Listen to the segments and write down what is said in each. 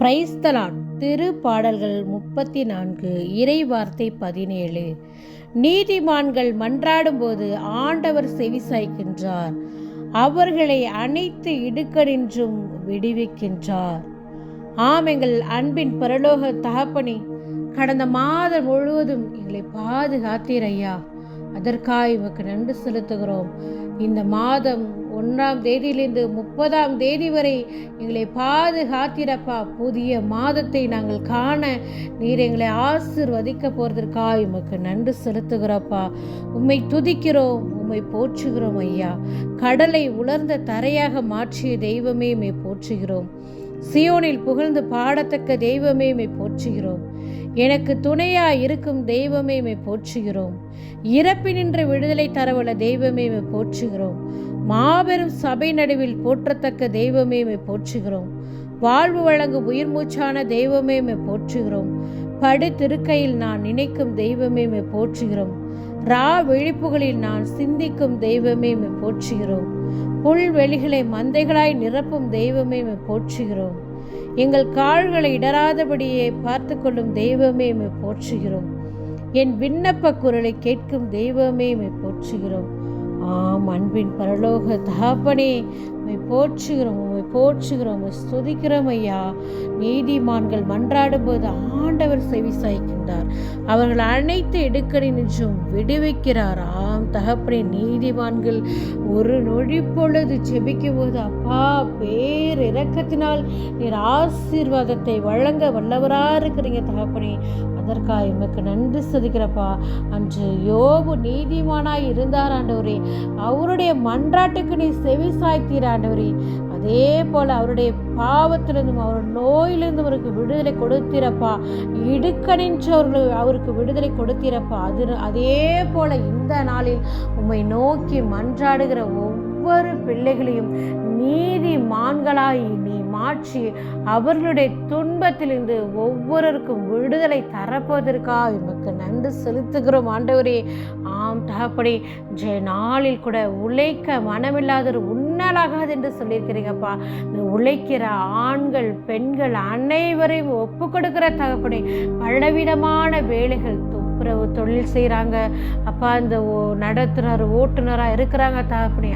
பிரைஸ்தலான் திரு பாடல்கள் முப்பத்தி நான்கு இறை வார்த்தை பதினேழு. நீதிமான்கள் மன்றாடும்போது ஆண்டவர் செவிசாய்க்கின்றார். அவர்களை அனைத்து இடுக்கணின்றும் விடுவிக்கின்றார். ஆம் எங்கள் அன்பின் பரலோக தகப்பனி கடந்த மாதம் முழுவதும் எங்களை பாதுகாத்தீர் ஐயா. அதற்காக இவக்கு நன்றி செலுத்துகிறோம். இந்த மாதம் ஒன்றாம் தேதியிலிருந்து முப்பதாம் தேதி வரை எங்களை பாதுகாத்திரப்பா. புதிய மாதத்தை நாங்கள் காண நீர் எங்களை ஆசிர்வதிக்க போகிறதற்காக உமக்கு நன்றி செலுத்துகிறப்பா. உம்மை துதிக்கிறோம் உம்மை போற்றுகிறோம் ஐயா. கடலை உலர்ந்த தரையாக மாற்றிய தெய்வமே உம்மை போற்றுகிறோம். சியோனில் புகழ்ந்து பாடத்தக்க தெய்வமே மை போற்றுகிறோம். எனக்கு துணையா இருக்கும் தெய்வமே மை போற்றுகிறோம். இறப்பினின்ற விடுதலை தரவுள்ள தெய்வமே மை போற்றுகிறோம். மாபெரும் சபை நடுவில் போற்றத்தக்க தெய்வமே மை போற்றுகிறோம். வாழ்வு வழங்கும் உயிர் மூச்சான தெய்வமே மை போற்றுகிறோம். படு திருக்கையில் நான் நினைக்கும் தெய்வமே மை போற்றுகிறோம். ரா விழிப்புகளில் நான் சிந்திக்கும் தெய்வமே மை போற்றுகிறோம். புல்வெளிகளை மந்தைகளாய் நிரப்பும் தெய்வமே மை போற்றுகிறோம். எங்கள் கால்களை இடராதபடியே பார்த்து கொள்ளும் தெய்வமே மை போற்றுகிறோம். என் விண்ணப்ப குரலை கேட்கும் தெய்வமே மை போற்றுகிறோம். ஆம் அன்பின் பரலோக தகப்பனே உம்மை போற்றுகிறோம் உம்மை போற்றுகிறோம் உம்மை ஸ்துதிக்கிறோம் ஐயா. நீதிமான்கள் மன்றாடும்போது ஆண்டவர் செவி சாய்க்கின்றார். அவர்கள் அனைத்து இடுக்கடி நின்றும் விடுவிக்கிறாரா? தகப்பனே நீதிவான்கள் ஒரு நொழி பொழுது செபிக்கும் போது அப்பா பேர் இறக்கத்தினால் நீர் ஆசீர்வாதத்தை வழங்க வல்லவராக இருக்கிறீங்க தகப்பனே. அதற்காக எமக்கு நன்றி சதிக்கிறப்பா அன்று யோபு நீதிமானாய் இருந்தார் ஆண்டவரே. அவருடைய மன்றாட்டுக்கு நீ செவி சாய்த்தீர் ஆண்டவரே. அதே போல் அவருடைய பாவத்திலிருந்தும் அவர் நோயிலிருந்தும் அவருக்கு விடுதலை கொடுத்திரப்பா. இடுக்கணின்றவர்கள் அவருக்கு விடுதலை கொடுத்திரப்பா. அது அதே போல் இந்த நாளில் உம்மை நோக்கி மன்றாடுகிற ஒவ்வொரு பிள்ளைகளையும் நீதி மான்களாய் நீ மாற்றி அவர்களுடைய துன்பத்திலிருந்து ஒவ்வொருவருக்கும் விடுதலை தரப்போவதற்காக எமக்கு நன்றி செலுத்துகிறோம் ஆண்டவரே. ஆம் தகப்படி ஜெய நாளில் கூட உழைக்க மனமில்லாதவர் உன்னாலாகாது என்று சொல்லியிருக்கிறீங்கப்பா இந்த உழைக்கிற ஆண்கள் பெண்கள் அனைவரையும் ஒப்பு கொடுக்கிற தகப்படி பலவிதமான வேலைகள் துப்புரவு தொழில் செய்கிறாங்க. அப்பா இந்த ஓ- நடத்துனர் ஓட்டுநராக இருக்கிறாங்க தகப்படி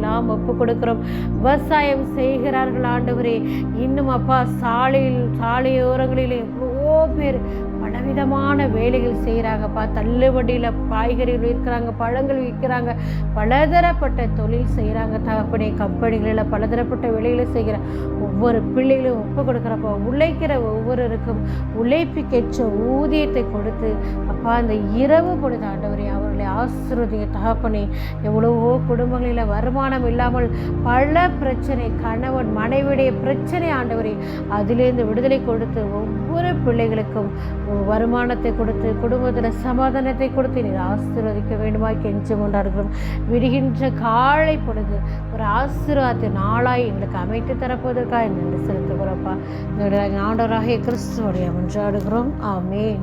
நாம் ஒப்பு கொடுக்கிறோம். விவசாயம் செய்கிறார்கள் ஆண்டவரே. இன்னும் அப்பா சாலையில் சாலையோரங்களிலே பேர். பலவிதமான வேலைகள் செய்கிறாங்கப்பா தள்ளுவண்டியில் காய்கறிகள் விற்கிறாங்க பழங்கள் விற்கிறாங்க. பலதரப்பட்ட தொழில் செய்கிறாங்க தகப்பனே கம்பெனிகளில் பலதரப்பட்ட வேலைகளை செய்கிற ஒவ்வொரு பிள்ளைகளும் ஒப்பு கொடுக்குறப்ப உழைக்கிற ஒவ்வொருவருக்கும் உழைப்புக்கேற்ற ஊதியத்தை கொடுத்து அப்பா அந்த இரவு பொழுது ஆண்டவரே அவர்களை ஆசிர்வதிங்க. தகப்பனே எவ்வளவோ குடும்பங்களில் வருமானம் இல்லாமல் பல பிரச்சனை கணவன் மனைவியுடைய பிரச்சனை ஆண்டவரே அதிலேருந்து விடுதலை கொடுத்து ஒவ்வொரு பிள்ளைகளுக்கும் வருமானத்தை கொடுத்து குடும்பத்தில் சமாதானத்தை கொடுத்து நீர் ஆசீர்வதிக்க வேண்டுமாய் கெஞ்சு கொண்டாடுகிறோம் விடுகின்ற காலை பொழுது ஒரு ஆசீர்வாத நாளாய் எங்களுக்கு அமைத்து தரப்போவதற்காக நன்றி செலுத்துகிறோம்ப்பா எங்களுடைய ஆண்டவராகிய கிறிஸ்துவோடைய மன்றாடுகிறோம் ஆமென்.